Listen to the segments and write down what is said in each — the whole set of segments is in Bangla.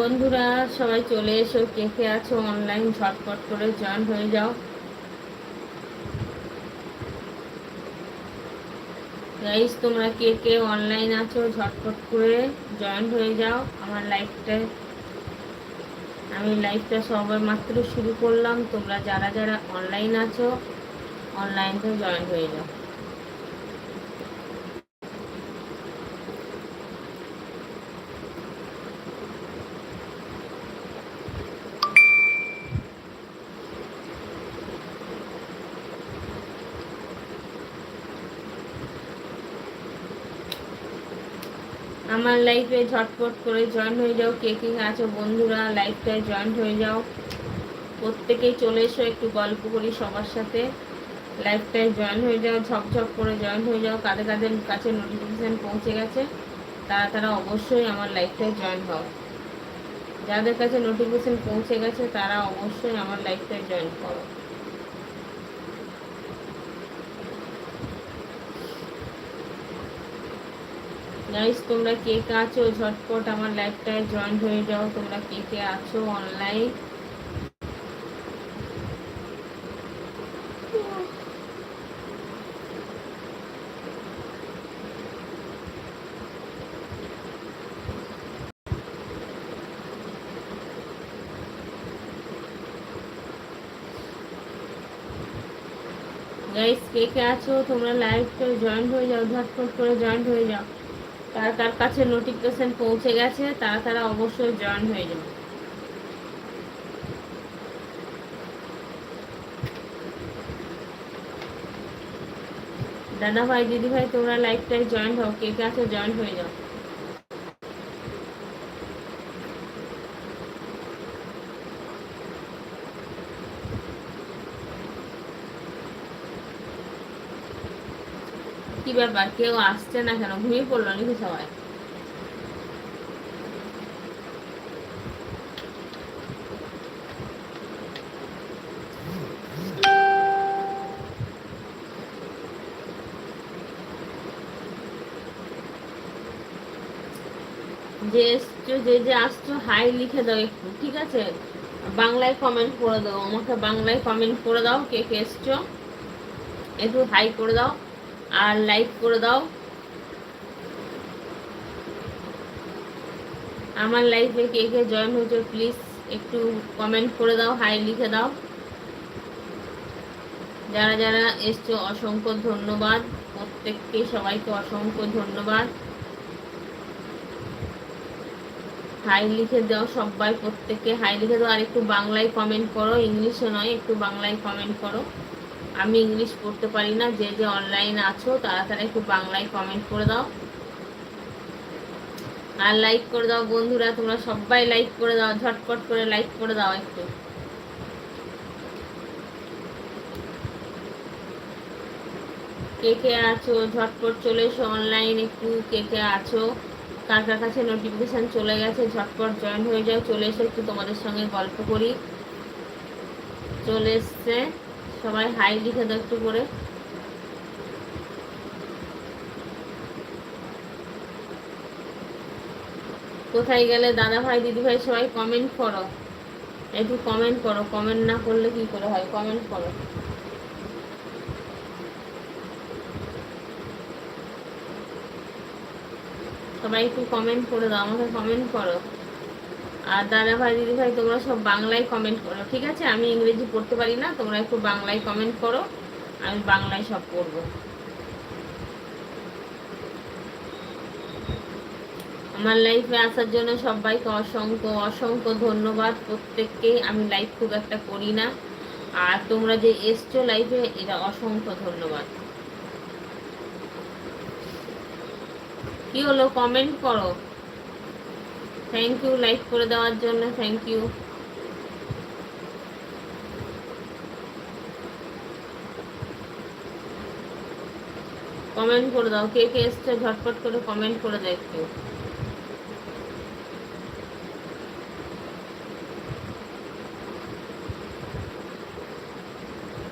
বন্ধুরা, সবাই চলে এসো। কে কে আছো অনলাইন ঝটপট করে জয়েন হয়ে যাও। গাইস তোমরা কে কে অনলাইন আছো ঝটপট করে জয়েন হয়ে যাও। আমার লাইফটায় আমি লাইফটা সবার মাত্র শুরু করলাম। তোমরা যারা যারা অনলাইন আছো অনলাইনতে জয়েন হয়ে যাও। আমার লাইফে ঝটপট করে জয়েন হয়ে যাও, কে কে আছো বন্ধুরা? লাইফটায় জয়েন হয়ে যাও। প্রত্যেকেই চলে এসো, একটু গল্প করি সবার সাথে। লাইফটায় জয়েন হয়ে যাও ঝপঝপ করে জয়েন হয়ে যাও। কাদের কাদের কাছে নোটিফিকেশান পৌঁছে গেছে, তারা তারা অবশ্যই আমার লাইফটায় জয়েন হও। যাদের কাছে নোটিফিকেশান পৌঁছে গেছে, তারা অবশ্যই আমার লাইফটায় জয়েন করো। গাইস তোমরা কে কে আছো? ঝটপট আমার লাইফটায় জয়েন হয়ে যাও। তোমরা কে কে আছো অনলাইন গাইস কে কে আছো? তোমরা লাইভটা জয়েন হয়ে যাও। ঝটপট করে জয়েন হয়ে যাও। কার কার কাছে নোটিফিকেশন পৌঁছে গেছে, তারা তারা অবশ্যই জয়েন হয়ে যাবে। দাদা ভাই দিদি ভাই তোমরা লাইফটাই জয়েন হও, কে কে আছে জয়েন হয়ে যাও। কি ব্যাপার? কেউ আসছে না কেন? ঘুমিয়ে পড়ল নাকি সবাই? যে এসছো, যে যে আসছো, হাই লিখে দাও একটু, ঠিক আছে? বাংলায় কমেন্ট করে দাও, আমাকে বাংলায় কমেন্ট করে দাও, কে কে এসছো? একটু হাই করে দাও। আর লাইক করে দাও। আমার লাইফে কে কে জয়েন হয়েছে প্লিজ একটু কমেন্ট করে দাও, হাই লিখে দাও। যারা যারা এসছো, অসংখ্য ধন্যবাদ। প্রত্যেককে সবাইকে অসংখ্য ধন্যবাদ। হাই লিখে দাও সবাই, প্রত্যেককে হাই লিখে দাও। আর একটু বাংলায় কমেন্ট করো, ইংলিশে নয়, একটু বাংলায় কমেন্ট করো। আমি ইংলিশ পড়তে পারি না, যে যে অনলাইন আছো তারা একটু বাংলায় কমেন্ট করে দাও। আর লাইক করে দাও বন্ধুরা, তোমরা সবাই লাইক করে দাও, ঝটপট করে লাইক করে দাও একটু। কে কে আছো, ঝটপট চলে এসো অনলাইন একটু কে কে আছো, কার কার কাছে নোটিফিকেশান চলে গেছে, ঝটপট জয়েন হয়ে যাও, চলে এসে একটু তোমাদের সঙ্গে গল্প করি। চলে এসছে। সবাই হাই লিখে দাও একটু করে। কোথায় গেলে দাদা ভাই, দিদি ভাই সবাই কমেন্ট করো। একটু কমেন্ট করো কমেন্ট না করলে কি করে হয়? কমেন্ট করো। সবাই একটু কমেন্ট করে দাও, আমাকে কমেন্ট করো। আর দাদা ভাই, দিদি ভাই, তোমরা সব বাংলায় কমেন্ট করো, ঠিক আছে? আমি ইংরেজি পড়তে পারি না, তোমরা একটু বাংলায় কমেন্ট করো, আমি বাংলায় সব পড়ব। আমার লাইফে আসার জন্য সবাইকে অসংখ্য অসংখ্য ধন্যবাদ প্রত্যেককেই আমি লাইফ খুব একটা করি না। আর তোমরা যে এসছো লাইফে এটা অসংখ্য ধন্যবাদ। কি হলো কমেন্ট করো? থ্যাংক ইউ লাইক করে দেওয়ার জন্য থ্যাংক ইউ কমেন্ট করে দাও, কে কে এসছে, ঝটপট করে কমেন্ট করে দাও একটু।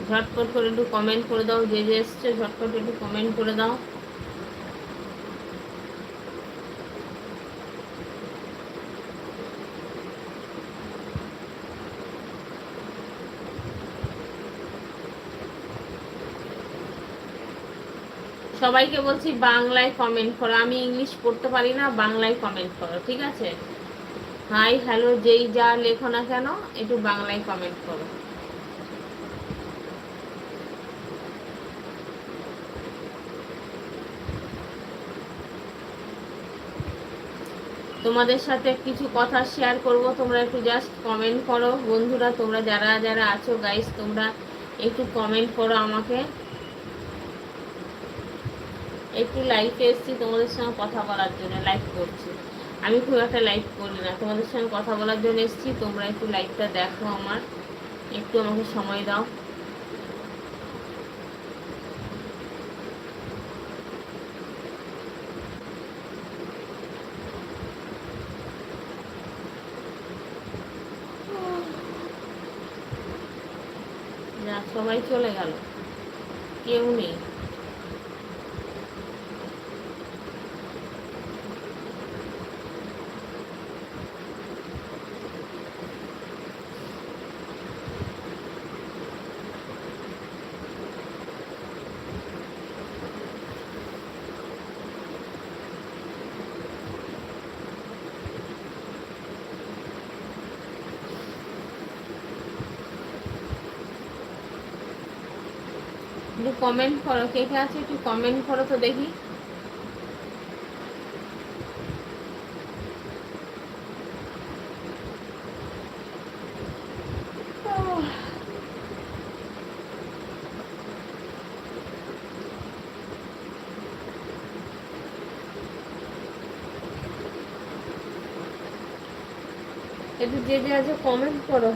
ঝটপট করে একটু কমেন্ট করে দাও, যে যে এসছে, ঝটপট একটু কমেন্ট করে দাও। সবাইকে বলছি বাংলায় কমেন্ট করো। আমি ইংলিশ পড়তে পারি না, বাংলায় কমেন্ট করো, ঠিক আছে? হাই হ্যালো যেই যা লেখো না কেন, একটু বাংলায় কমেন্ট করো। তোমাদের সাথে কিছু কথা শেয়ার করব, তোমরা একটু জাস্ট কমেন্ট করো। বন্ধুরা, তোমরা যারা যারা আছো গাইস তোমরা একটু কমেন্ট করো আমাকে। একটু লাইভে এসেছি, তোমাদের সঙ্গে কথা বলার জন্য লাইভ করছি। আমি খুব একটা লাইভ করি না, তোমাদের সঙ্গে কথা বলার জন্য এসেছি, তোমরা একটু লাইভটা দেখো আমার। একটু আমাকে সময় দাও। সবাই চলে গেল। কেউ নেই। একটু কমেন্ট করো, কে কে আছে একটু কমেন্ট করো তো দেখি। একটু যে যে আছে কমেন্ট করো।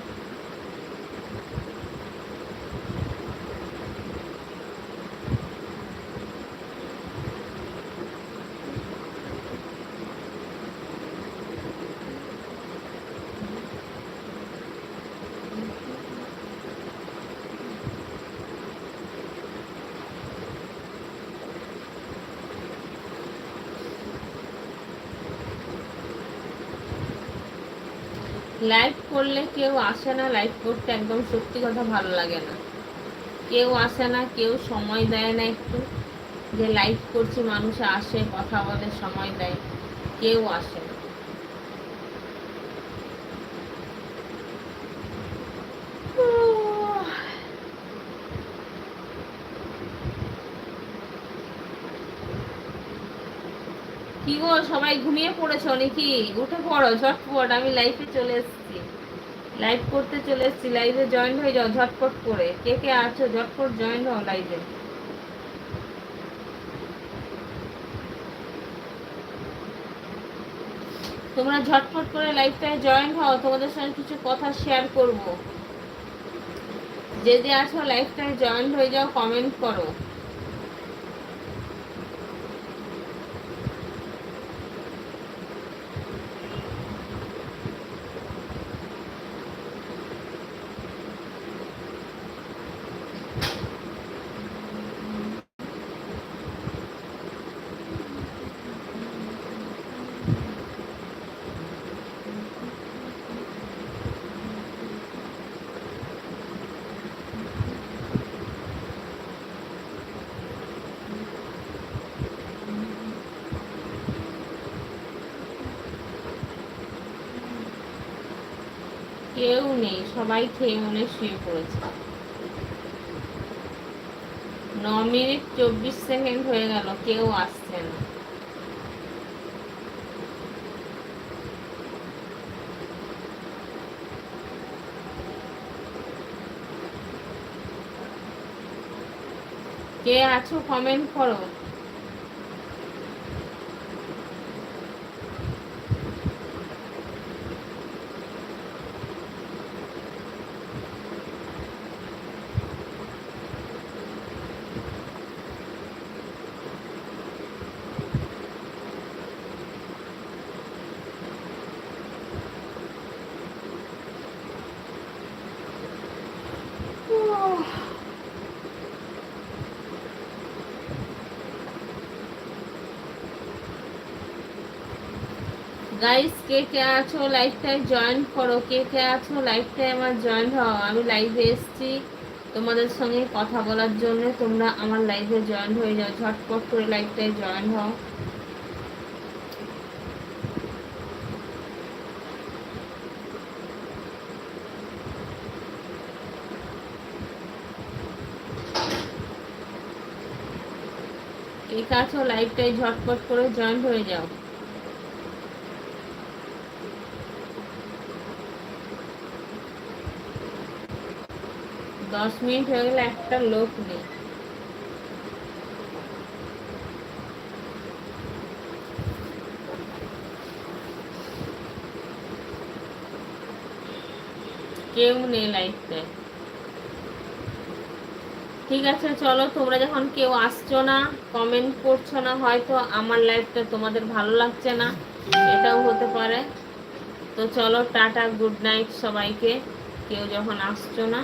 লাইভ করলে কেউ আসে না লাইভ করতে একদম সত্যি কথা ভালো লাগে না। কেউ আসে না, কেউ সময় দেয় না একটু। যে লাইভ করছি, মানুষ আসে, কথা বলে, সময় দেয়, কেউ আসে না। কি গো, সবাই ঘুমিয়ে পড়েছ নাকি? উঠে পড়ো, ঝটপট, আমি লাইফে চলে এসেছি। লাইভ করতে চলে এসেছি লাইভে জয়েন হয়ে যাও ঝটপট করে। কে কে আছো? ঝটপট জয়েন হও লাইভে তোমরা ঝটপট করে লাইভটায় জয়েন হও, তোমাদের সঙ্গে কিছু কথা শেয়ার করব। যে যে আছো লাইভটায় জয়েন হয়ে যাও কমেন্ট করো। কেউ নেই, সবাই খেয়ে মনে শুয়ে পড়েছে। ন মিনিট চব্বিশ সেকেন্ড হয়ে গেল, কেউ আসছে না। কে আছো? কমেন্ট করো। গাইস কে কে আছো? লাইভটায় জয়েন করো। কে কে আছো? লাইভটায় আমার জয়েন হও। আমি লাইভে এসেছি তোমাদের সঙ্গে কথা বলার জন্য। তোমরা আমার লাইভে জয়েন হয়ে যাও। ঝটপট করে লাইভটায় জয়েন হও। ঠিক আছে? লাইভটাই ঝটপট করে জয়েন হয়ে যাও। দশ মিনিট হয়ে গেলে একটা লোক নেই। কেউ নেই লাইফে। ঠিক আছে, চলো তোমরা যখন কেউ আসছো না কমেন্ট করছ না, হয়তো আমার লাইফটা তোমাদের ভালো লাগছে না, এটাও হতে পারে। তো চলো, টাটা গুড নাইট সবাইকে। কেউ যখন আসছো না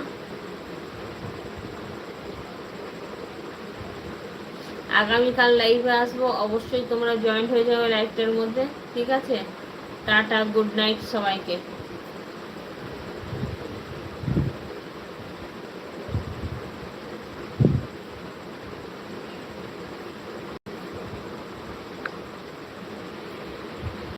আগামীকাল লাইভে আসব। অবশ্যই তোমরা জয়েন্ট হয়ে যাবে লাইভটার মধ্যে। ঠিক আছে? টাটা গুড নাইট সবাইকে।